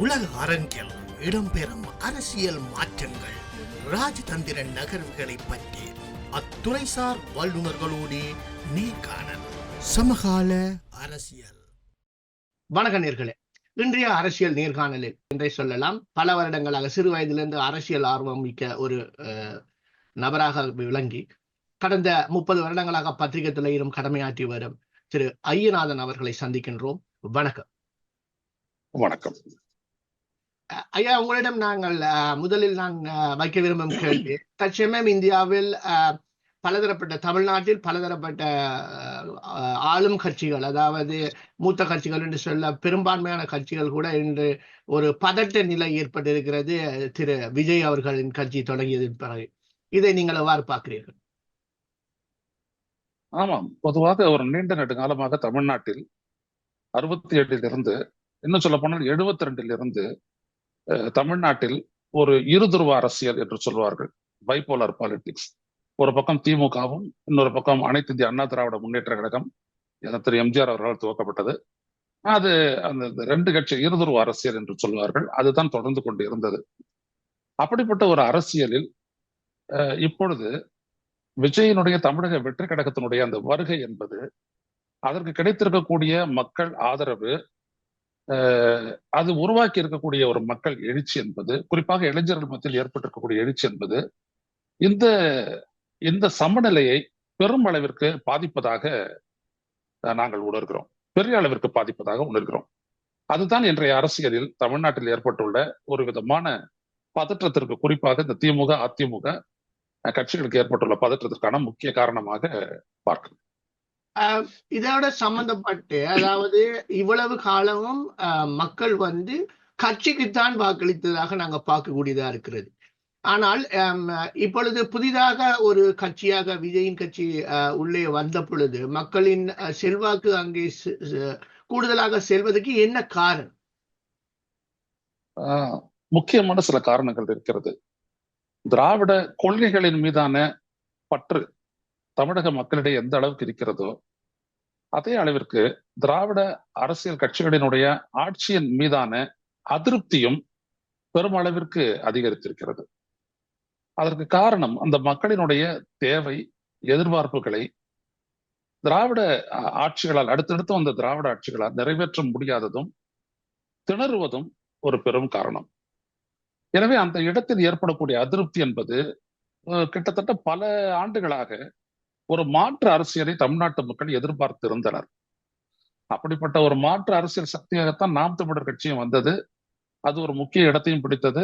உலக அரங்கில் இடம்பெறும் அரசியல் மாற்றங்கள் ராஜதந்திர நகர்வுகளை பற்றி அத்துறைசார் வல்லுநர்களோடு நேர்காணல் சமகால அரசியல். வணக்க நேர்களே. இன்றைய அரசியல் நேர்காணலில் என்றே சொல்லலாம். பல வருடங்களாக சிறு வயதிலிருந்து அரசியல் ஆர்வம் மிக்க ஒரு அஹ், நபராக விளங்கி கடந்த முப்பது வருடங்களாக பத்திரிகை துறையிலும் கடமையாற்றி வரும் திரு. ஐயநாதன் அவர்களை சந்திக்கின்றோம். வணக்கம். வணக்கம். ஐயா உங்களிடம் நாங்கள் முதலில் நாங்கள் வைக்க விரும்பும் கேள்வி. தற்சமயம் இந்தியாவில் அஹ், பலதரப்பட்ட தமிழ்நாட்டில் பலதரப்பட்ட ஆளும் கட்சிகள் அதாவது மூத்த கட்சிகள் என்று சொல்ல பெரும்பான்மையான கட்சிகள் கூட இன்று ஒரு பதட்ட நிலை ஏற்பட்டிருக்கிறது. திரு. விஜய் அவர்களின் கட்சி தொடங்கியதன் பிறகு. இதை நீங்கள் எவ்வாறு பார்க்கிறீர்கள்? ஆமாம். பொதுவாக ஒரு நீண்ட நெடுங்காலமாக தமிழ்நாட்டில் அறுபத்தி எட்டிலிருந்து இன்னும் சொல்ல போனால் எழுபத்தி ரெண்டிலிருந்து தமிழ்நாட்டில் ஒரு இருதுருவ அரசியல் என்று சொல்வார்கள். பைபோலார் பாலிடிக்ஸ் ஒரு பக்கம் திமுகவும் இன்னொரு பக்கம் அனைத்து இந்திய அண்ணா திராவிட முன்னேற்ற கழகம். திரு எம்ஜிஆர் அவர்களால் துவக்கப்பட்டது. அது அந்த ரெண்டு கட்சி இருதுருவ அரசியல் என்று சொல்வார்கள். அதுதான் தொடர்ந்து கொண்டு இருந்தது. அப்படிப்பட்ட ஒரு அரசியலில் அஹ், இப்பொழுது விஜயனுடைய தமிழக வெற்றி கழகத்தினுடைய அந்த வருகை என்பது அதற்கு கிடைத்திருக்கக்கூடிய மக்கள் ஆதரவு அது உருவாக்கி இருக்கக்கூடிய ஒரு மக்கள் எழுச்சி என்பது குறிப்பாக இளைஞர்கள் மத்தியில் ஏற்பட்டிருக்கக்கூடிய எழுச்சி என்பது இந்த இந்த சமநிலையை பெரும் அளவிற்கு பாதிப்பதாக நாங்கள் உணர்கிறோம். பெரிய அளவிற்கு பாதிப்பதாக உணர்கிறோம். அதுதான் இன்றைய அரசியலில் தமிழ்நாட்டில் ஏற்பட்டுள்ள ஒரு விதமான பதற்றத்திற்கு குறிப்பாக இந்த திமுக அதிமுக கட்சிகளுக்கு ஏற்பட்டுள்ள பதற்றத்திற்கான முக்கிய காரணமாக பார்க்கிறேன் இதோட சம்பந்தப்பட்டு அதாவது இவ்வளவு காலமும் அஹ், மக்கள் வந்து கட்சிக்குத்தான் வாக்களித்ததாக நாங்க பார்க்கக்கூடியதா இருக்கிறது. ஆனால் இப்பொழுது புதிதாக ஒரு கட்சியாக விஜயின் கட்சி அஹ், உள்ளே வந்த பொழுது மக்களின் அஹ், செல்வாக்கு அங்கே கூடுதலாக செல்வதற்கு என்ன காரணம்? ஆஹ் முக்கியமான சில காரணங்கள் இருக்கிறது. திராவிட கொள்கைகளின் மீதான பற்று தமிழக மக்களிடையே எந்த அளவுக்கு இருக்கிறதோ அதே அளவிற்கு திராவிட அரசியல் கட்சிகளினுடைய ஆட்சியின் மீதான அதிருப்தியும் பெருமளவிற்கு அதிகரித்திருக்கிறது. அதற்கு காரணம் அந்த மக்களினுடைய தேவை எதிர்பார்ப்புகளை திராவிட ஆட்சிகளால் அடுத்தடுத்து வந்த திராவிட ஆட்சிகளால் நிறைவேற்ற முடியாததும் திணறுவதும் ஒரு பெரும் காரணம். எனவே அந்த இடத்தில் ஏற்படக்கூடிய அதிருப்தி என்பது கிட்டத்தட்ட பல ஆண்டுகளாக ஒரு மாற்று அரசியலை தமிழ்நாட்டு மக்கள் எதிர்பார்த்து இருந்தனர். அப்படிப்பட்ட ஒரு மாற்று அரசியல் சக்தியாகத்தான் நாம் தமிழர் கட்சியும் வந்தது. அது ஒரு முக்கிய இடத்தையும் பிடித்தது.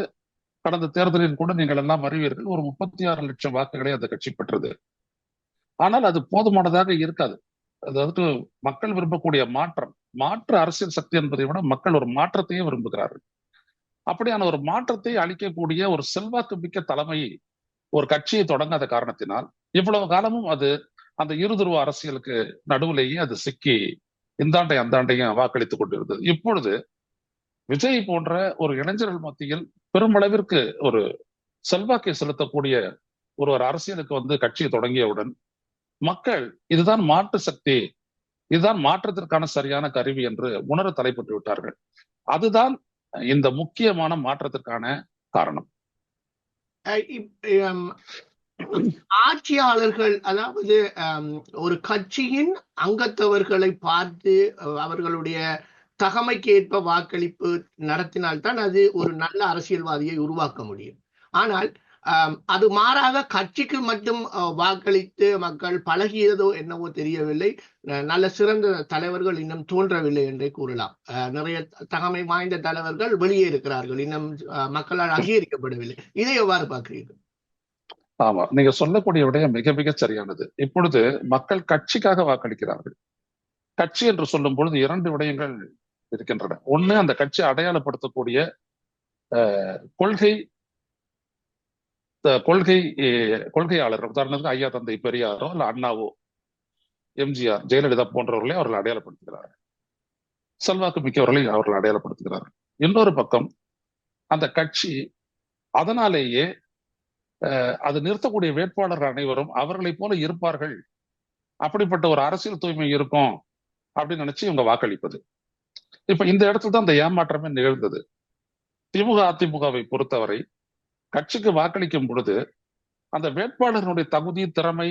கடந்த தேர்தலில் கூட நீங்கள் எல்லாம் அறிவீர்கள் ஒரு முப்பத்தி ஆறு லட்சம் வாக்குகளை அந்த கட்சி பெற்றது. ஆனால் அது போதுமானதாக இருக்காது. அதாவது மக்கள் விரும்பக்கூடிய மாற்றம் மாற்று அரசியல் சக்தி என்பதை விட மக்கள் ஒரு மாற்றத்தையே விரும்புகிறார்கள். அப்படியான ஒரு மாற்றத்தை அளிக்கக்கூடிய ஒரு செல்வாக்கு மிக்க தலைமையை ஒரு கட்சியை தொடங்காத காரணத்தினால் இவ்வளவு காலமும் அது அந்த இருதுருவ அரசியலுக்கு நடுவுலேயே அது சிக்கி இந்தாண்டை அந்தாண்டையும் வாக்களித்துக் கொண்டிருந்தது. இப்பொழுது விஜய் போன்ற ஒரு இளைஞர்கள் மத்தியில் பெருமளவிற்கு ஒரு செல்வாக்கை செலுத்தக்கூடிய ஒரு ஒரு அரசியலுக்கு வந்து கட்சியை தொடங்கியவுடன் மக்கள் இதுதான் மாற்று சக்தி இதுதான் மாற்றத்திற்கான சரியான கருவி என்று உணர தலைப்பட்டு விட்டார்கள். அதுதான் இந்த முக்கியமான மாற்றத்திற்கான காரணம். ஆட்சியாளர்கள் அதாவது ஒரு கட்சியின் அங்கத்தவர்களை பார்த்து அவர்களுடைய தகமைக்கு ஏற்ப வாக்களிப்பு நடத்தினால்தான் அது ஒரு நல்ல அரசியல்வாதியை உருவாக்க முடியும். ஆனால் அது மாறாக கட்சிக்கு மட்டும் வாக்களித்து மக்கள் பழகியதோ என்னவோ தெரியவில்லை. நல்ல சிறந்த தலைவர்கள் இன்னும் தோன்றவில்லை என்றே கூறலாம். அஹ், நிறைய தகமை வாய்ந்த தலைவர்கள் வெளியே இருக்கிறார்கள். இன்னும் அஹ், மக்களால் அங்கீகரிக்கப்படவில்லை. இதை எவ்வாறு பார்க்கிறீர்கள்? ஆமா நீங்க சொல்லக்கூடிய விடயம் மிக மிக சரியானது. இப்பொழுது மக்கள் கட்சிக்காக வாக்களிக்கிறார்கள். கட்சி என்று சொல்லும் பொழுது இரண்டு விடயங்கள் இருக்கின்றன. ஒண்ணு அந்த கட்சி அடையாளப்படுத்தக்கூடிய கொள்கை அஹ், கொள்கை கொள்கையாளர் உதாரணத்துக்கு ஐயா தந்தை பெரியாரோ இல்ல அண்ணாவோ எம்ஜிஆர் ஜெயலலிதா போன்றவர்களை அவர்கள் அடையாளப்படுத்துகிறார்கள். செல்வாக்கு மிக்கவர்களை அவர்கள் அடையாளப்படுத்துகிறார்கள். இன்னொரு பக்கம் அந்த கட்சி அதனாலேயே அது நிறுத்தக்கூடிய வேட்பாளர் அனைவரும் அவர்களை போல இருப்பார்கள். அப்படிப்பட்ட ஒரு அரசியல் தூய்மை இருக்கும் அப்படின்னு நினைச்சு இவங்க வாக்களிப்பது. இப்ப இந்த இடத்துல தான் அந்த ஏமாற்றமே நிகழ்ந்தது. திமுக அதிமுகவை பொறுத்தவரை கட்சிக்கு வாக்களிக்கும் பொழுது அந்த வேட்பாளர்களுடைய தகுதி திறமை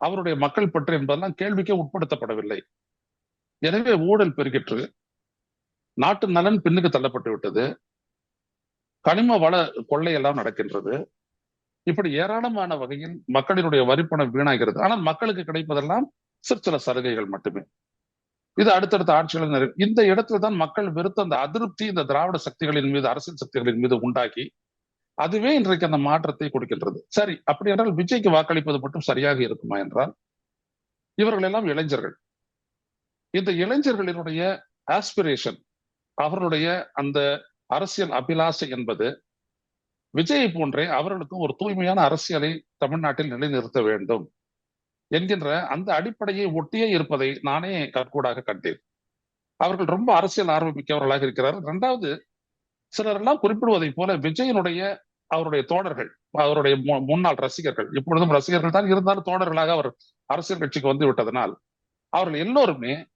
அவருடைய மக்கள் பற்று என்பதெல்லாம் கேள்விக்கே உட்படுத்தப்படவில்லை. எனவே ஊழல் பெருகிற்று. நாட்டு நலன் பின்னுக்கு தள்ளப்பட்டு விட்டது. கனிம வள கொள்ளையெல்லாம் நடக்கின்றது. இப்படி ஏராளமான வகையில் மக்களினுடைய வரிப்பணம் வீணாகிறது. ஆனால் மக்களுக்கு கிடைப்பதெல்லாம் சிற்சில சலுகைகள் மட்டுமே. இது அடுத்தடுத்த ஆட்சிகள் இந்த இடத்துல தான் மக்கள் வெறுத்த அந்த அதிருப்தி இந்த திராவிட சக்திகளின் மீது அரசியல் சக்திகளின் மீது உண்டாக்கி அதுவே இன்றைக்கு அந்த மாற்றத்தை கொடுக்கின்றது. சரி அப்படி என்றால் விஜய்க்கு வாக்களிப்பது மட்டும் சரியாக இருக்குமா என்றால் இவர்கள் எல்லாம் இளைஞர்கள். இந்த இளைஞர்களினுடைய ஆஸ்பிரேஷன் அவர்களுடைய அந்த அரசியல் அபிலாசை என்பது விஜயை போன்றே அவர்களுக்கும் ஒரு தூய்மையான அரசியலை தமிழ்நாட்டில் நிலைநிறுத்த வேண்டும் என்கின்ற அந்த அடிப்படையை ஒட்டியே இருப்பதை நானே கற்கூடாக கண்டேன். அவர்கள் ரொம்ப அரசியல் ஆர்வம் மிக்கவர்களாக இருக்கிறார்கள். இரண்டாவது சிலர் எல்லாம் குறிப்பிடுவதை போல விஜயனுடைய அவருடைய தோழர்கள் அவருடைய மு- முன்னாள் ரசிகர்கள் இப்பொழுதும் ரசிகர்கள் தான் இருந்தாலும் தோழர்களாக அவர் அரசியல் கட்சிக்கு வந்து விட்டதனால் அவர்கள் எல்லோருமே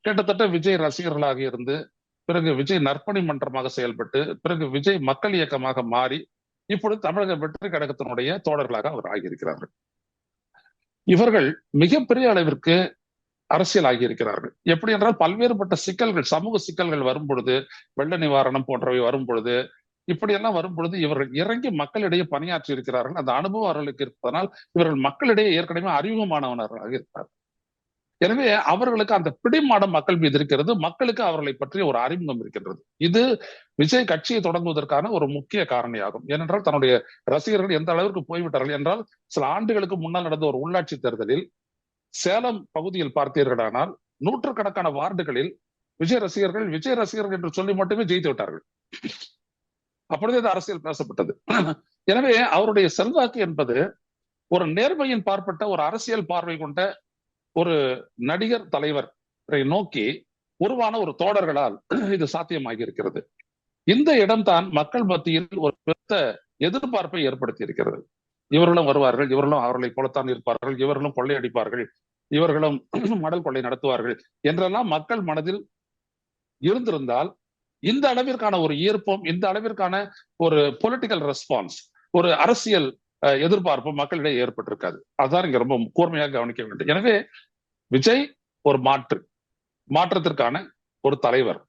கிட்டத்தட்ட விஜய் ரசிகர்களாக இருந்து பிறகு விஜய் நற்பணி மன்றமாக செயல்பட்டு பிறகு விஜய் மக்கள் இயக்கமாக மாறி இப்பொழுது தமிழக வெற்றி கழகத்தினுடைய தோழர்களாக அவர் ஆகியிருக்கிறார்கள். இவர்கள் மிகப்பெரிய அளவிற்கு அரசியல் ஆகியிருக்கிறார்கள். எப்படி என்றால் பல்வேறுபட்ட சிக்கல்கள் சமூக சிக்கல்கள் வரும் பொழுது வெள்ள நிவாரணம் போன்றவை வரும் பொழுது இப்படியெல்லாம் வரும் பொழுது இவர்கள் இறங்கி மக்களிடையே பணியாற்றி இருக்கிறார்கள் அந்த அனுபவம் அவர்களுக்கு இருப்பதனால் இவர்கள் மக்களிடையே ஏற்கனவே அறிமுகமானவர்களாக இருக்கிறார்கள் எனவே அவர்களுக்கு அந்த பிடிமாடம் மக்கள் மீது இருக்கிறது மக்களுக்கு அவர்களை பற்றிய ஒரு அறிமுகம் இருக்கின்றது. இது விஜய் கட்சியை தொடங்குவதற்கான ஒரு முக்கிய காரணியாகும். ஏனென்றால் தன்னுடைய ரசிகர்கள் எந்த அளவிற்கு போய்விட்டார்கள் என்றால் சில ஆண்டுகளுக்கு முன்னால் நடந்த ஒரு உள்ளாட்சி தேர்தலில் சேலம் பகுதியில் பார்த்தீர்களானால் நூற்றுக்கணக்கான வார்டுகளில் விஜய் ரசிகர்கள் விஜய் ரசிகர்கள் என்று சொல்லி மட்டுமே ஜெயித்து விட்டார்கள். அப்பொழுதே இந்த அரசியல் பேசப்பட்டது. எனவே அவருடைய செல்வாக்கு என்பது ஒரு நேர்மையின் பார்ப்பட்ட ஒரு அரசியல் பார்வை கொண்ட ஒரு நடிகர் தலைவரை நோக்கி உருவான ஒரு தோடர்களால் இது சாத்தியமாகி இருக்கிறது இந்த இடம்தான் மக்கள் மத்தியில் ஒரு பெருத்த எதிர்பார்ப்பை ஏற்படுத்தி இருக்கிறது இவர்களும் வருவார்கள் இவர்களும் அவர்களை போலத்தான் இருப்பார்கள் இவர்களும் கொள்ளையடிப்பார்கள் இவர்களும் மடல் கொள்ளை நடத்துவார்கள் என்றெல்லாம் மக்கள் மனதில் இருந்திருந்தால் இந்த அளவிற்கான ஒரு ஈர்ப்பம் இந்த அளவிற்கான ஒரு பொலிட்டிக்கல் ரெஸ்பான்ஸ் ஒரு அரசியல் எதிர்பார்ப்பு மக்களிடையே ஏற்பட்டிருக்காது. அதான் இங்க ரொம்ப கூர்மையாக கவனிக்க வேண்டும் எனவே விஜய் ஒரு மாற்று மாற்றத்திற்கான ஒரு தலைவர்.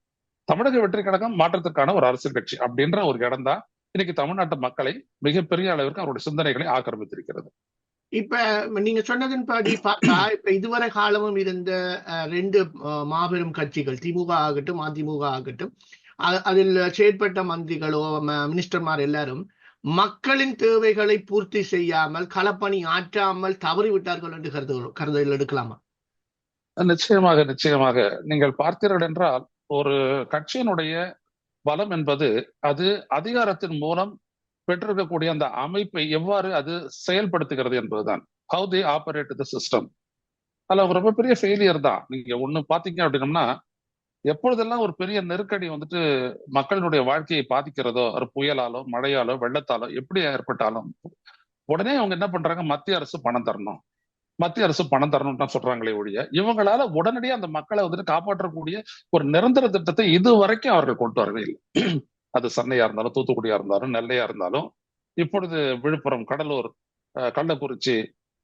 தமிழக வெற்றி கழகம் மாற்றத்திற்கான ஒரு அரசியல் கட்சி அப்படின்ற ஒரு இடம் தான் இன்னைக்கு தமிழ்நாட்டு மக்களை மிகப்பெரிய அளவிற்கு அவருடைய சிந்தனைகளை ஆக்கிரமித்திருக்கிறது. இப்ப நீங்க சொன்னதின்படி பார்த்தா இப்ப இதுவரை காலமும் இருந்த ரெண்டு மாபெரும் கட்சிகள் திமுக ஆகட்டும் அதிமுக ஆகட்டும் அதில் செயற்பட்ட மந்திரிகளோ மினிஸ்டர்மார் எல்லாரும் மக்களின் தேவைகளை பூர்த்தி செய்யாமல் களப்பணி ஆற்றாமல் தவறிவிட்டார்கள் என்று கருது கருதல் எடுக்கலாமா? நிச்சயமாக நிச்சயமாக. நீங்கள் பார்த்தீர்கள் என்றால் ஒரு கட்சியினுடைய பலம் என்பது அது அதிகாரத்தின் மூலம் பெற்றிருக்கக்கூடிய அந்த அமைப்பை எவ்வாறு அது செயல்படுத்துகிறது என்பதுதான். How they operate the system அதில் அவங்க ரொம்ப பெரிய ஃபெயிலியர் தான். நீங்க ஒண்ணு பாத்தீங்க அப்படின்னம்னா எப்பொழுதெல்லாம் ஒரு பெரிய நெருக்கடி வந்துட்டு மக்களினுடைய வாழ்க்கையை பாதிக்கிறதோ ஒரு புயலாலோ மழையாலோ வெள்ளத்தாலோ எப்படி ஏற்பட்டாலும் உடனே அவங்க என்ன பண்றாங்க? மத்திய அரசு பணம் தரணும். மத்திய அரசு பணம் தரணும்னு தான் சொல்றாங்களே ஒழிய இவங்களால உடனடியாக அந்த மக்களை வந்துட்டு காப்பாற்றக்கூடிய ஒரு நிரந்தர திட்டத்தை இது வரைக்கும் அவர்கள் கொண்டு வரவே இல்லை. அது சென்னையா இருந்தாலும் தூத்துக்குடியா இருந்தாலும் நெல்லையா இருந்தாலும் இப்பொழுது விழுப்புரம் கடலூர் கள்ளக்குறிச்சி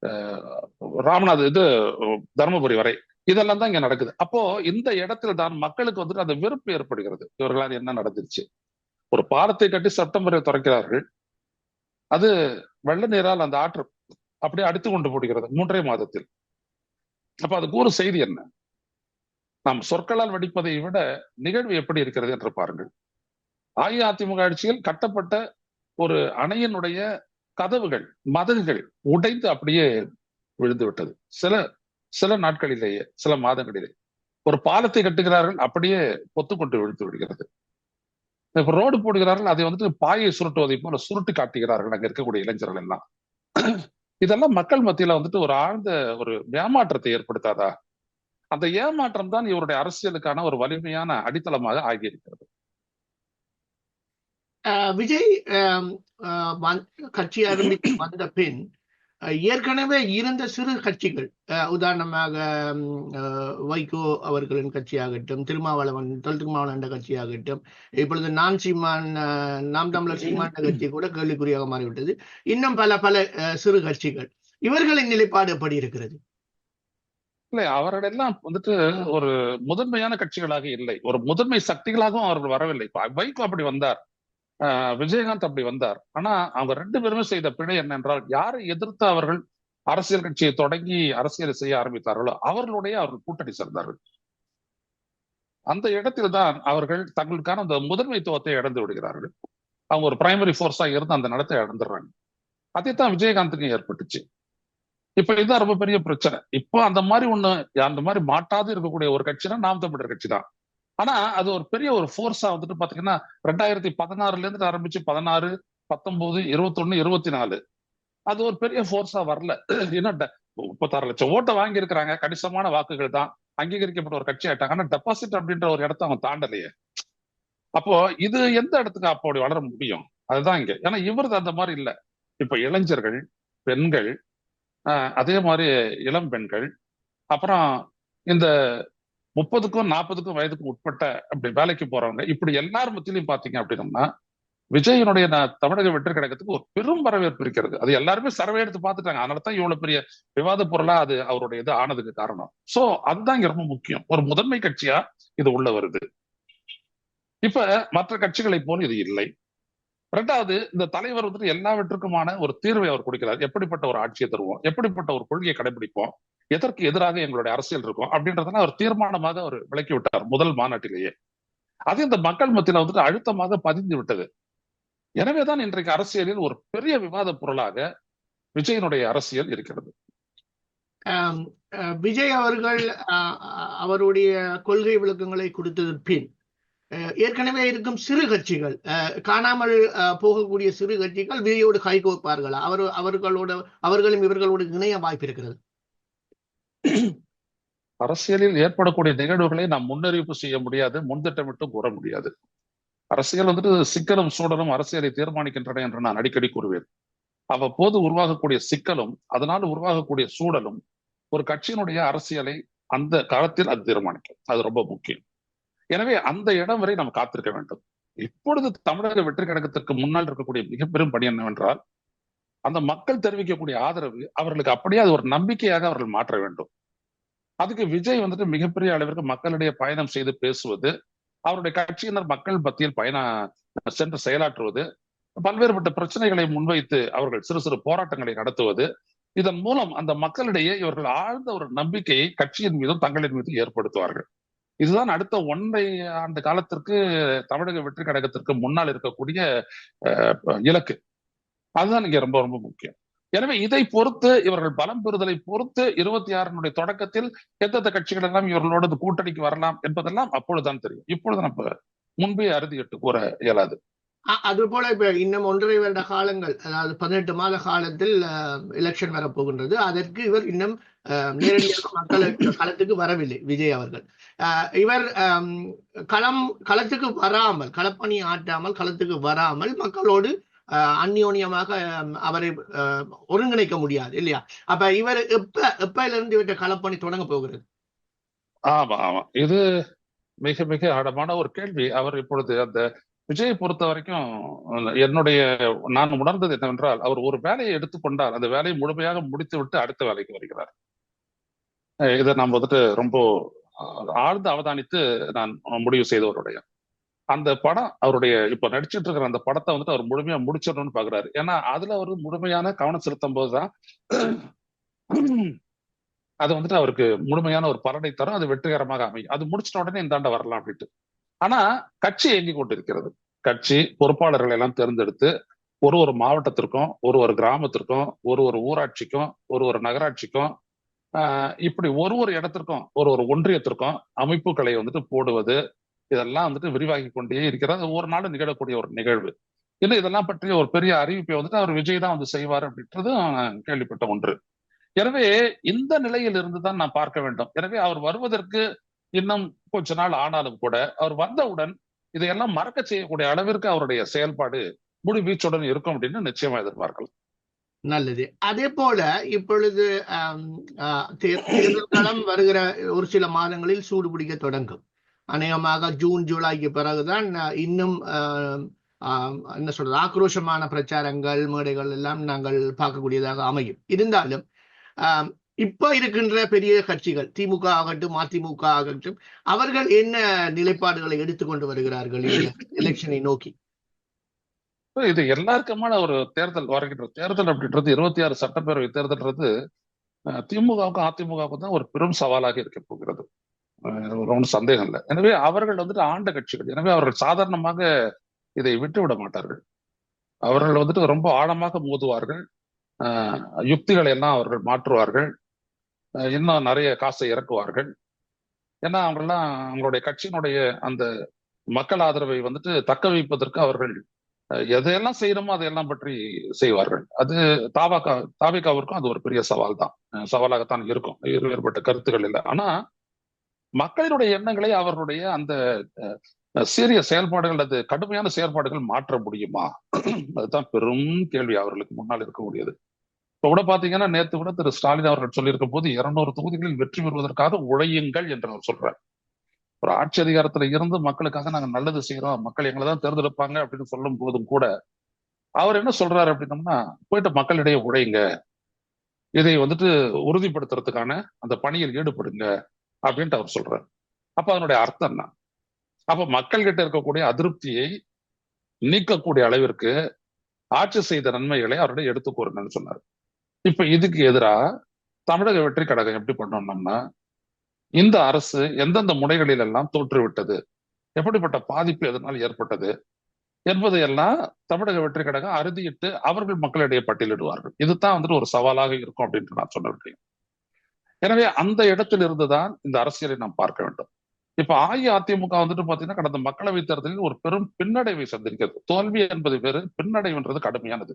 அஹ், ராமநாத இது தருமபுரி வரை இதெல்லாம் தான் இங்க நடக்குது. அப்போ இந்த இடத்துல தான் மக்களுக்கு வந்துட்டு அந்த வெறுப்பு ஏற்படுகிறது. இவர்களால் என்ன நடந்துருச்சு? ஒரு பாலத்தை கட்டி செப்டம்பரில் திறக்கிறார்கள். அது வெள்ள நீரால் அந்த ஆற்று அப்படியே அடித்து கொண்டு போடுகிறது மூன்றே மாதத்தில். அப்ப அதுக்கு ஒரு செய்தி என்ன? நாம் சொற்களால் வெடிப்பதை விட நிகழ்வு எப்படி இருக்கிறது என்று பாருங்கள். அஇஅதிமுக ஆட்சியில் கட்டப்பட்ட ஒரு அணையினுடைய கதவுகள் மதகுகள் உடைந்து அப்படியே விழுந்து விட்டது. சில சில நாட்களிலேயே சில மாதங்களிலே. ஒரு பாலத்தை கட்டுகிறார்கள் அப்படியே பொத்துக்கொண்டு விழுத்து விடுகிறது. இப்ப ரோடு போடுகிறார்கள் அதை வந்துட்டு பாயை சுருட்டுவதை போல சுருட்டு காட்டுகிறார்கள் அங்க இருக்கக்கூடிய இளைஞர்கள் எல்லாம். இதெல்லாம் மக்கள் மத்தியில வந்துட்டு ஒரு ஆழ்ந்த ஒரு ஏமாற்றத்தை ஏற்படுத்தாதா? அந்த ஏமாற்றம் தான் இவருடைய அரசியலுக்கான ஒரு வலிமையான அடித்தளமாக ஆகியிருக்கிறது. விஜய் கட்சி ஆரம்பித்து வந்த பின் ஏற்கனவே இருந்த சிறு கட்சிகள் அஹ், உதாரணமாக வைகோ அவர்களின் கட்சியாகட்டும் திருமாவளவன் தொல் திருமாவளவன் என்ற கட்சியாகட்டும் இப்பொழுது நான் சீமான் நாம் தமிழர் சீமான் கட்சி கூட கேள்விக்குறியாக மாறிவிட்டது. இன்னும் பல பல அஹ், சிறு கட்சிகள். இவர்களின் நிலைப்பாடு எப்படி இருக்கிறது? இல்லை அவர்களெல்லாம் வந்துட்டு ஒரு முதன்மையான கட்சிகளாக இல்லை. ஒரு முதன்மை சக்திகளாகவும் அவர்கள் வரவில்லை. வைகோ அப்படி வந்தார். விஜயகாந்த் அப்படி வந்தார். ஆனா அவங்க ரெண்டு பேருமே செய்த பிழை என்னென்றால் யாரை எதிர்த்து அவர்கள் அரசியல் கட்சியை தொடங்கி அரசியலை செய்ய ஆரம்பித்தார்களோ அவர்களுடைய அவர்கள் கூட்டணி சேர்ந்தார்கள். அந்த இடத்தில் தான் அவர்கள் தங்களுக்கான அந்த முதன்மைத்துவத்தை இழந்து விடுகிறார்கள். அவங்க ஒரு பிரைமரி ஃபோர்ஸா இருந்து அந்த நடத்தை இழந்துடுறாங்க அதைத்தான் விஜயகாந்துக்கும் ஏற்பட்டுச்சு. இப்ப இதுதான் ரொம்ப பெரிய பிரச்சனை. இப்போ அந்த மாதிரி ஒண்ணு அந்த மாதிரி மாட்டாது இருக்கக்கூடிய ஒரு கட்சினா நாம் தமிழர் கட்சி தான் ஆனா அது ஒரு பெரிய ஒரு ஃபோர்ஸா வந்துட்டு பாத்தீங்கன்னா ரெண்டாயிரத்தி பதினாறுல இருந்து ஆரம்பிச்சு பதினாறு பத்தொன்பது இருபத்தொன்னு இருபத்தி நாலு அது ஒரு பெரிய ஃபோர்ஸா வரல. ஏன்னா ட- முப்பத்தாறு லட்சம் ஓட்டை வாங்கியிருக்கிறாங்க. கணிசமான வாக்குகள் தான் அங்கீகரிக்கப்பட்ட ஒரு கட்சி ஆயிட்டாங்க. ஆனா டெபாசிட் அப்படின்ற ஒரு இடத்த அவங்க தாண்டலையே. அப்போ இது எந்த இடத்துக்கு அப்போ அப்படி வளர முடியும்? அதுதான் இங்க. ஏன்னா இவரது அந்த மாதிரி இல்ல. இப்ப இளைஞர்கள் பெண்கள் ஆஹ் அதே மாதிரி இளம் பெண்கள் அப்புறம் இந்த முப்பதுக்கும் நாற்பதுக்கும் வயதுக்கும் உட்பட்ட அப்படி வேலைக்கு போறவங்க இப்படி எல்லார் மத்தியிலையும் பாத்தீங்க அப்படின்னம்னா விஜயனுடைய தமிழக வெற்றி கழகத்துக்கு ஒரு பெரும் வரவேற்பு இருக்கிறது. அது எல்லாருமே சர்வே எடுத்து பார்த்துட்டாங்க அதனால தான் இவ்வளவு பெரிய விவாத பொருளா அது அவருடைய இது ஆனதுக்கு காரணம். சோ அதுதான் இங்க ரொம்ப முக்கியம். ஒரு முதன்மை கட்சியா இது உள்ள வருது. இப்ப மற்ற கட்சிகளை போல இது இல்லை. ரெண்டாவது இந்த தலைவர் வந்துட்டு எல்லாவற்றுக்குமான ஒரு தீர்வை அவர் கொடுக்கிறார். எப்படிப்பட்ட ஒரு ஆட்சியை தருவோம்? எப்படிப்பட்ட ஒரு கொள்கையை கடைபிடிப்போம்? எதற்கு எதிராக எங்களுடைய அரசியல் இருக்கும்? அப்படின்றதெல்லாம் அவர் தீர்மானமாக அவர் விளக்கி விட்டார் முதல் மாநாட்டிலேயே. அது இந்த மக்கள் மத்தியில வந்துட்டு அழுத்தமாக பதிந்து விட்டது. எனவேதான் இன்றைக்கு அரசியலில் ஒரு பெரிய விவாத பொருளாக விஜயனுடைய அரசியல் இருக்கிறது. அஹ், விஜய் அவர்கள் அவருடைய கொள்கை விளக்கங்களை கொடுத்ததன் பின் ஏற்கனவே இருக்கும் சிறு கட்சிகள் அஹ், காணாமல் அஹ், போகக்கூடிய சிறு கட்சிகள் விஜயோடு கைகோப்பார்களா அவர் அவர்களோட அவர்களும் இவர்களோடு இணைய வாய்ப்பு இருக்கிறது. அரசியலில் ஏற்படக்கூடிய நிகழ்வுகளை நாம் முன்னறிவிப்பு செய்ய முடியாது முன்திட்டமிட்டு கூற முடியாது. அரசியல் வந்துட்டு சிக்கலும் சூழலும் அரசியலை தீர்மானிக்கின்றன என்று நான் அடிக்கடி கூறுவேன். அவ்வப்போது உருவாகக்கூடிய சிக்கலும் அதனால் உருவாகக்கூடிய சூழலும் ஒரு கட்சியினுடைய அரசியலை அந்த காலத்தில் அது தீர்மானிக்கும். அது ரொம்ப முக்கியம். எனவே அந்த இடம் வரை நாம் காத்திருக்க வேண்டும். இப்பொழுது தமிழக வெற்றி கழகத்திற்கு முன்னால் இருக்கக்கூடிய மிகப்பெரும் பணி என்னவென்றால் அந்த மக்கள் தெரிவிக்கக்கூடிய ஆதரவு அவர்களுக்கு அப்படியே அது ஒரு நம்பிக்கையாக அவர்கள் மாற்ற வேண்டும். அதுக்கு விஜய் வந்துட்டு மிகப்பெரிய அளவிற்கு மக்களிடையே பயணம் செய்து பேசுவது அவருடைய கட்சியினர் மக்கள் மத்தியில் பயணம் சென்று செயலாற்றுவது பல்வேறுபட்ட பிரச்சனைகளை முன்வைத்து அவர்கள் சிறு சிறு போராட்டங்களை நடத்துவது இதன் மூலம் அந்த மக்களிடையே இவர்கள் ஆழ்ந்த ஒரு நம்பிக்கையை கட்சியின் மீதும் தங்களின் மீதும் ஏற்படுத்துவார்கள். இதுதான் அடுத்த ஒன்றை ஆண்டு காலத்திற்கு தமிழக வெற்றி கழகத்திற்கு முன்னால் இருக்கக்கூடிய அஹ், இலக்கு. அதுதான் இங்க ரொம்ப ரொம்ப முக்கியம். எனவே இதை பொறுத்து இவர்கள் பலம் பெறுதலை பொறுத்து இருபத்தி ஆறினுடைய தொடக்கத்தில் எந்தெந்த கட்சிகள் எல்லாம் இவர்களோடு கூட்டணிக்கு வரலாம் என்பதெல்லாம் அப்பொழுதுதான் தெரியும். இப்பொழுது நம்ம முன்பே அறுதியிட்டு கூற இயலாது. அதுபோல அது போல இப்ப இன்னும் ஒன்றரை வருட காலங்கள் அதாவது பதினெட்டு மாத காலத்தில் எலெக்ஷன் வரப்போகின்றது. அதற்கு இவர் இன்னும் அஹ், நேரடியாக மக்களுக்கு களத்துக்கு வரவில்லை விஜய் அவர்கள். இவர் களம் களத்துக்கு வராமல் களப்பணி ஆற்றாமல் களத்துக்கு வராமல் மக்களோடு அந்யோன்யமாக அவரை அஹ், ஒருங்கிணைக்க முடியாது இல்லையா? அப்ப இவர் எப்ப எப்பையில இருந்து இவற்றை களப்பணி தொடங்க போகிறது? ஆமா ஆமா. இது மிக மிக ஆழமான ஒரு கேள்வி. அவர் இப்பொழுது அந்த விஜயை பொறுத்த வரைக்கும் என்னுடைய நான் உணர்ந்தது என்னவென்றால் அவர் ஒரு வேலையை எடுத்துக்கொண்டால் அந்த வேலையை முழுமையாக முடித்து விட்டு அடுத்த வேலைக்கு வருகிறார். இதை நாம் வந்துட்டு ரொம்ப ஆழ்ந்து அவதானித்து நான் முடிவு செய்தவருடைய. அந்த படம் அவருடைய இப்ப நடிச்சிட்டு இருக்கிற அந்த படத்தை வந்துட்டு அவர் முழுமையா முடிச்சிடணும்னு பாக்குறாரு. ஏன்னா அதுல அவர் முழுமையான கவனம் செலுத்தும் போதுதான் அது வந்துட்டு அவருக்கு முழுமையான ஒரு பலனை தரும் அது வெற்றிகரமாக அமையும். அது முடிச்சிட்ட உடனே இந்தாண்ட வரலாம் அப்படின்ட்டு. ஆனா கட்சி இயங்கி கொண்டிருக்கிறது. கட்சி பொறுப்பாளர்களை எல்லாம் தேர்ந்தெடுத்து ஒரு ஒரு மாவட்டத்திற்கும் ஒரு ஒரு கிராமத்திற்கும் ஒரு ஒரு ஊராட்சிக்கும் ஒரு ஒரு நகராட்சிக்கும் இப்படி ஒரு ஒரு இடத்திற்கும் ஒரு ஒரு ஒன்றியத்திற்கும் அமைப்புகளை வந்துட்டு போடுவது இதெல்லாம் வந்துட்டு விரிவாகி கொண்டே இருக்கிறது. ஒரு நாள் நிகழக்கூடிய ஒரு நிகழ்வு. இன்னும் இதெல்லாம் பற்றிய ஒரு பெரிய அறிவிப்பை வந்துட்டு அவர் விஜய் தான் வந்து செய்வார் அப்படின்றதும் கேள்விப்பட்ட ஒன்று. எனவே இந்த நிலையில் இருந்து தான் நான் பார்க்க வேண்டும். எனவே அவர் வருவதற்கு இன்னும் கொஞ்ச நாள் ஆனாலும் கூட அவர் வந்தவுடன் இதையெல்லாம் மறக்க செய்யக்கூடிய அளவிற்கு அவருடைய செயல்பாடு முடிவீச்சுடன் இருக்கும் அப்படின்னு நிச்சயமா எதிர்பார்க்கலாம். நல்லது. அதே போல இப்பொழுது ஆம், தேர்தல் களம் வருகிற ஒரு சில மாதங்களில் சூடு பிடிக்க தொடங்கும். அநேகமாக ஜூன் ஜூலைக்கு பிறகுதான் இன்னும் என்ன சொல்றது ஆக்ரோஷமான பிரச்சாரங்கள் மேடைகள் எல்லாம் நாங்கள் பார்க்கக்கூடியதாக அமையும். இருந்தாலும் இப்ப இருக்கின்ற பெரிய கட்சிகள் திமுக ஆகட்டும் அதிமுக ஆகட்டும் அவர்கள் என்ன நிலைப்பாடுகளை எடுத்துக்கொண்டு வருகிறார்கள் எலெக்ஷனை நோக்கி? இது எல்லாருக்குமான ஒரு தேர்தல் வருகின்ற தேர்தல் அப்படின்றது இருபத்தி ஆறு சட்டப்பேரவை தேர்தல்ன்றது திமுகவுக்கும் அதிமுகவுக்கும் தான் ஒரு பெரும் சவாலாக இருக்க போகிறது. ஒன்றும் சந்தேகம் இல்லை. எனவே அவர்கள் வந்துட்டு ஆண்ட கட்சிகள். எனவே அவர்கள் சாதாரணமாக இதை விட்டு விட மாட்டார்கள். அவர்கள் வந்துட்டு ரொம்ப ஆழமாக மோதுவார்கள். யுக்திகளை எல்லாம் அவர்கள் மாற்றுவார்கள். இன்னும் நிறைய காசை இறக்குவார்கள். ஏன்னா அவங்கெல்லாம் அவங்களுடைய கட்சியினுடைய அந்த மக்கள் ஆதரவை வந்துட்டு தக்க வைப்பதற்கு அவர்கள் எதையெல்லாம் செய்யணுமோ அதையெல்லாம் பற்றி செய்வார்கள். அது தாவாக்கா தாவிகாவிற்கும் அது ஒரு பெரிய சவால் தான். சவாலாகத்தான் இருக்கும். வேறுபட்ட கருத்துக்கள் இல்லை. ஆனா மக்களினுடைய எண்ணங்களை அவர்களுடைய அந்த சிறிய சீரிய செயல்பாடுகள் அது கடுமையான செயல்பாடுகள் மாற்ற முடியுமா? அதுதான் பெரும் கேள்வி அவர்களுக்கு முன்னால் இருக்கக்கூடியது. இப்ப கூட பாத்தீங்கன்னா நேத்து கூட திரு ஸ்டாலின் அவர்கள் சொல்லியிருக்க போது இருநூறு தொகுதிகளில் வெற்றி பெறுவதற்காக உழையுங்கள் என்று அவர் சொல்றார். ஒரு ஆட்சி அதிகாரத்துல இருந்து மக்களுக்காக நாங்க நல்லது செய்யறோம் மக்கள் எங்களை தான் தேர்ந்தெடுப்பாங்க அப்படின்னு சொல்லும் போதும் கூட அவர் என்ன சொல்றாரு அப்படின்னம்னா போயிட்டு மக்களிடையே உழையுங்க இதை வந்துட்டு உறுதிப்படுத்துறதுக்கான அந்த பணியில் ஈடுபடுங்க அப்படின்ட்டு அவர் சொல்றாரு. அப்ப அதனுடைய அர்த்தம் என்ன? அப்ப மக்கள் கிட்ட இருக்கக்கூடிய அதிருப்தியை நீக்கக்கூடிய அளவிற்கு ஆட்சி செய்த நன்மைகளை அவருடைய எடுத்து கூறுங்கன்னு சொன்னார். இப்ப இதுக்கு எதிரா தமிழக வெற்றி கழகம் எப்படி பண்ணோம்னா இந்த அரசு எந்தெந்த முனைகளில் எல்லாம் தோற்றுவிட்டது எப்படிப்பட்ட பாதிப்பு எதனால் ஏற்பட்டது என்பதையெல்லாம் தமிழக வெற்றி கழகம் அறுதியிட்டு அவர்கள் மக்களிடையே பட்டியலிடுவார்கள். இதுதான் வந்துட்டு ஒரு சவாலாக இருக்கும் அப்படின்ட்டு நான் சொல்லிருக்கேன் எனவே அந்த இடத்தில் இருந்துதான் இந்த அரசியலை நாம் பார்க்க வேண்டும். இப்ப அஇஅதிமுக வந்துட்டு பாத்தீங்கன்னா கடந்த மக்களவை தேர்தலில் ஒரு பெரும் பின்னடைவை சந்திக்கிறது. தோல்வி என்பது வேறு பின்னடைவுன்றது கடுமையானது.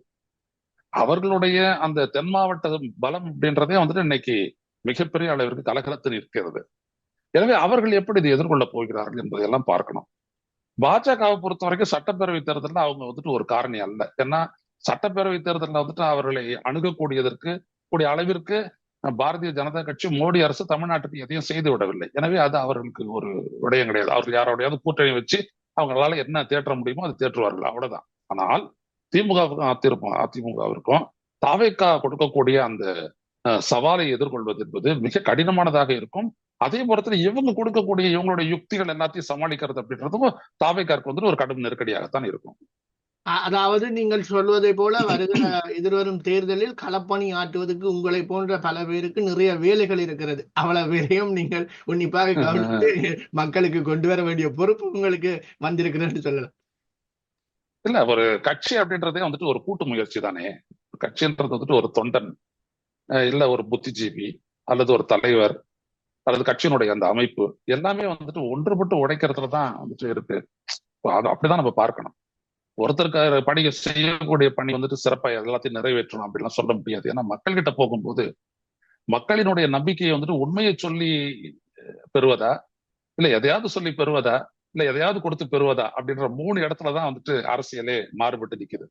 அவர்களுடைய அந்த தென் மாவட்ட பலம் அப்படின்றதே வந்துட்டு இன்னைக்கு மிகப்பெரிய அளவிற்கு கலகலத்து நிற்கிறது. எனவே அவர்கள் எப்படி இதை எதிர்கொள்ள போகிறார்கள் என்பதையெல்லாம் பார்க்கணும். பாஜகவை பொறுத்த வரைக்கும் சட்டப்பேரவை தேர்தலில் அவங்க வந்துட்டு ஒரு காரணி அல்ல. ஏன்னா சட்டப்பேரவை தேர்தலில் வந்துட்டு அவர்களை அணுகக்கூடியதற்கு கூடிய அளவிற்கு பாரதிய ஜனதா கட்சி மோடி அரசு தமிழ்நாட்டுக்கு எதையும் செய்து விடவில்லை. எனவே அது அவர்களுக்கு ஒரு விடயம் கிடையாது. அவர்கள் யாரோடையாவது கூட்டணி வச்சு அவங்களால என்ன தேற்ற முடியுமோ அது தேற்றுவார்கள். அவ்வளவுதான். ஆனால் திமுகவுக்கும் அதிருப்போம் அதிமுகவிற்கும் தாவேக்கா கொடுக்கக்கூடிய அந்த சவாலை எதிர்கொள்வது என்பது மிக கடினமானதாக இருக்கும். அதே நேரத்துல இவங்க கொடுக்கக்கூடிய இவங்களுடைய யுக்திகள் எல்லாத்தையும் சமாளிக்கிறது அப்படின்றதும் தாவேக்காருக்கு வந்துட்டு ஒரு கடும் நெருக்கடியாகத்தான் இருக்கும். அதாவது நீங்கள் சொல்வதை போல வருகிற எதிர்வரும் தேர்தலில் களப்பணி ஆற்றுவதற்கு உங்களை போன்ற பல பேருக்கு நிறைய வேலைகள் இருக்கிறது. அவ்வளவு வேலையும் நீங்கள் உன்னிப்பாக கவனித்து மக்களுக்கு கொண்டு வர வேண்டிய பொறுப்பு உங்களுக்கு வந்திருக்கிறது சொல்லலாம். இல்ல ஒரு கட்சி அப்படின்றதே வந்துட்டு ஒரு கூட்டு முயற்சி தானே. கட்சின்றது வந்துட்டு ஒரு தொண்டன் இல்ல ஒரு புத்திஜீவி அல்லது ஒரு தலைவர் அல்லது கட்சியினுடைய அந்த அமைப்பு எல்லாமே வந்துட்டு ஒன்றுபட்டு உடைக்கிறதுல தான் வந்துட்டு இருக்கு. அது அப்படிதான் நம்ம பார்க்கணும். ஒருத்தருக்கு பணி செய்யக்கூடிய பணி வந்துட்டு சிறப்பாக எல்லாத்தையும் நிறைவேற்றணும் அப்படிலாம் சொல்ல முடியாது. ஏன்னா மக்கள்கிட்ட போகும்போது மக்களினுடைய நம்பிக்கையை வந்துட்டு உண்மையை சொல்லி பெறுவதா? இல்ல எதையாவது சொல்லி பெறுவதா? இல்ல எதையாவது கொடுத்து பெறுவதா அப்படின்ற மூணு இடத்துலதான் வந்துட்டு அரசியலே மாறுபட்டு நிக்குது.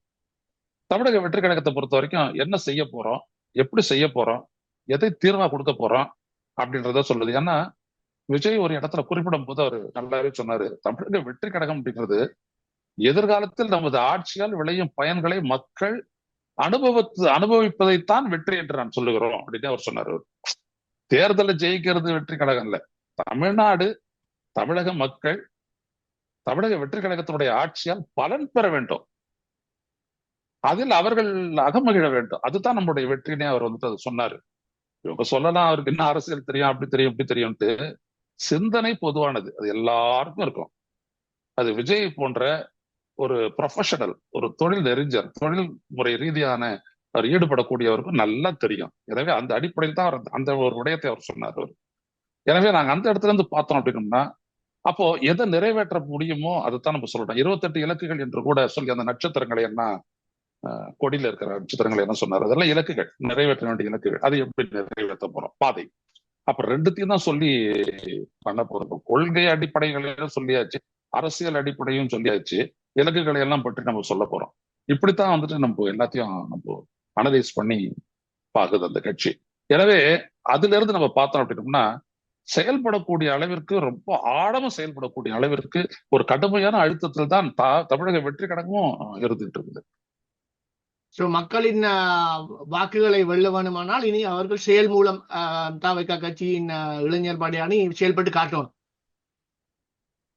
தமிழக வெற்றி கழகத்தை பொறுத்த வரைக்கும் என்ன செய்ய போறோம் எப்படி செய்ய போறோம் எதை தீர்வா கொடுக்க போறோம் அப்படின்றத சொல்லுது. ஏன்னா விஜய் ஒரு இடத்துல குறிப்பிடும் போது அவர் நல்லாவே சொன்னாரு தமிழக வெற்றி கழகம் அப்படிங்கிறது எதிர்காலத்தில் நமது ஆட்சியால் விளையும் பயன்களை மக்கள் அனுபவத்து அனுபவிப்பதைத்தான் வெற்றி என்று நான் சொல்லுகிறோம் அப்படின்னு அவர் சொன்னாரு தேர்தலை ஜெயிக்கிறது வெற்றி கழகம் இல்ல. தமிழ்நாடு தமிழக மக்கள் தமிழக வெற்றி கழகத்தினுடைய ஆட்சியால் பலன் பெற வேண்டும். அதில் அவர்கள் அகமகிழ வேண்டும். அதுதான் நம்முடைய வெற்றினே அவர் வந்துட்டு அது சொன்னாரு. இவங்க சொல்லலாம் அவருக்கு என்ன அரசியல் தெரியும் அப்படி தெரியும் இப்படி தெரியும்ட்டு சிந்தனை பொதுவானது. அது எல்லாருக்கும் இருக்கும். அது விஜய் போன்ற ஒரு ப்ரொஃபஷனல் ஒரு தொழில் நெறிஞர் தொழில் முறை ரீதியான அவர் ஈடுபடக்கூடியவருக்கும் நல்லா தெரியும். எனவே அந்த அடிப்படையில் தான் அவர் அந்த ஒரு விடயத்தை அவர் சொன்னார் அவர். எனவே நாங்க அந்த இடத்துல இருந்து பார்த்தோம் அப்படின்னோம்னா அப்போ எதை நிறைவேற்ற முடியுமோ அதைத்தான் நம்ம சொல்றோம் இருபத்தெட்டு இலக்குகள் என்று கூட சொல்லி அந்த நட்சத்திரங்களை என்ன கொடியில இருக்கிற நட்சத்திரங்களை என்ன சொன்னார்? அதெல்லாம் இலக்குகள். நிறைவேற்ற வேண்டிய இலக்குகள். அதை எப்படி நிறைவேற்ற போறோம்? பாதை. அப்ப ரெண்டுத்தையும் தான் சொல்லி பண்ண போறோம். கொள்கை அடிப்படைகளையும் சொல்லியாச்சு. அரசியல் அடிப்படையும் சொல்லியாச்சு. இலக்குகளை எல்லாம் பற்றி நம்ம சொல்ல போறோம். இப்படித்தான் வந்துட்டு நம்ம எல்லாத்தையும் நம்ம அனலைஸ் பண்ணி பார்க்குது அந்த கட்சி. எனவே அதுல இருந்து நம்ம பார்த்தோம் அப்படின்னோம்னா செயல்படக்கூடிய அளவிற்கு ரொம்ப ஆழமா செயல்படக்கூடிய அளவிற்கு ஒரு கடுமையான அழுத்தத்தில் தான் தமிழக வெற்றி கழகமும் இருந்துட்டு இருக்குது. மக்களின் வாக்குகளை வெல்ல வேண்டுமானால் இனி அவர்கள் செயல் மூலம் தாவைக்கா கட்சியின் இளைஞர் படை அணி செயல்பட்டு காட்டணும்.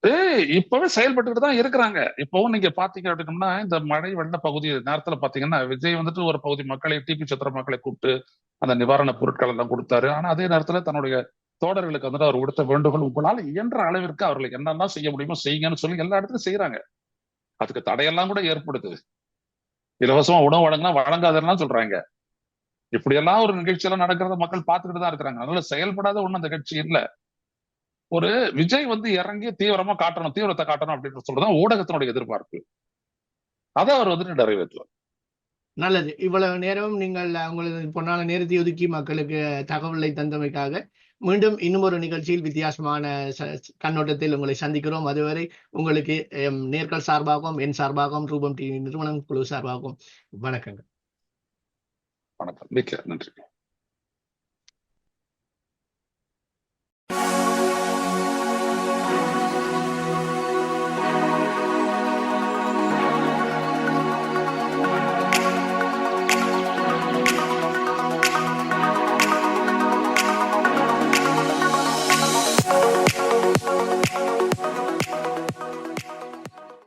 ஏய் இப்பவே செயல்பட்டுட்டு தான் இருக்கிறாங்க. இப்பவும் நீங்க பாத்தீங்க அப்படின்னம்னா இந்த மழை வெள்ள பகுதி நேரத்துல பாத்தீங்கன்னா விஜய் வந்துட்டு ஒரு பகுதி மக்களை டிபி சத்திர மக்களை கூப்பிட்டு அந்த நிவாரண பொருட்கள் எல்லாம் கொடுத்தாரு. ஆனா அதே நேரத்துல தன்னுடைய தோடர்களுக்கு வந்துட்டு அவர் கொடுத்த வேண்டுகோள் உங்களால் இயன்ற அளவிற்கு அவர்களுக்கு என்னெல்லாம் செய்ய முடியுமோ செய்யுங்கன்னு சொல்லி எல்லா இடத்துலையும் செய்யறாங்க அதுக்கு தடையெல்லாம் கூட ஏற்படுது. இலவசமா உணவு வழங்கினா வழங்காதெல்லாம் சொல்றாங்க. இப்படியெல்லாம் ஒரு நிகழ்ச்சியெல்லாம் நடக்கிறத மக்கள் பார்த்துக்கிட்டு தான் இருக்கிறாங்க. அதனால செயல்படாத ஒண்ணு அந்த கட்சி இல்ல. ஒரு விஜய் வந்து இறங்கி தீவிரமா காட்டணும் தீவிரத்தை காட்டணும் அப்படின்னு சொல்றதுதான் ஊடகத்தினுடைய எதிர்பார்ப்பு. அதை அவர் வந்துட்டு நிறைவேற்றுவார் நல்லது. இவ்வளவு நேரம் நீங்கள் உங்களது பொன்னால நேரத்தை ஒதுக்கி மக்களுக்கு தகவலை தந்தமைக்காக மீண்டும் இன்னும் ஒரு நிகழ்ச்சியில் வித்தியாசமான ச- கண்ணோட்டத்தில் உங்களை சந்திக்கிறோம். அதுவரை உங்களுக்கு எம், நேர்கள் சார்பாகவும் என் சார்பாகவும் ரூபம் டிவி நிறுவனம் குழு சார்பாகவும் வணக்கங்கள். வணக்கம். மிக்க நன்றி.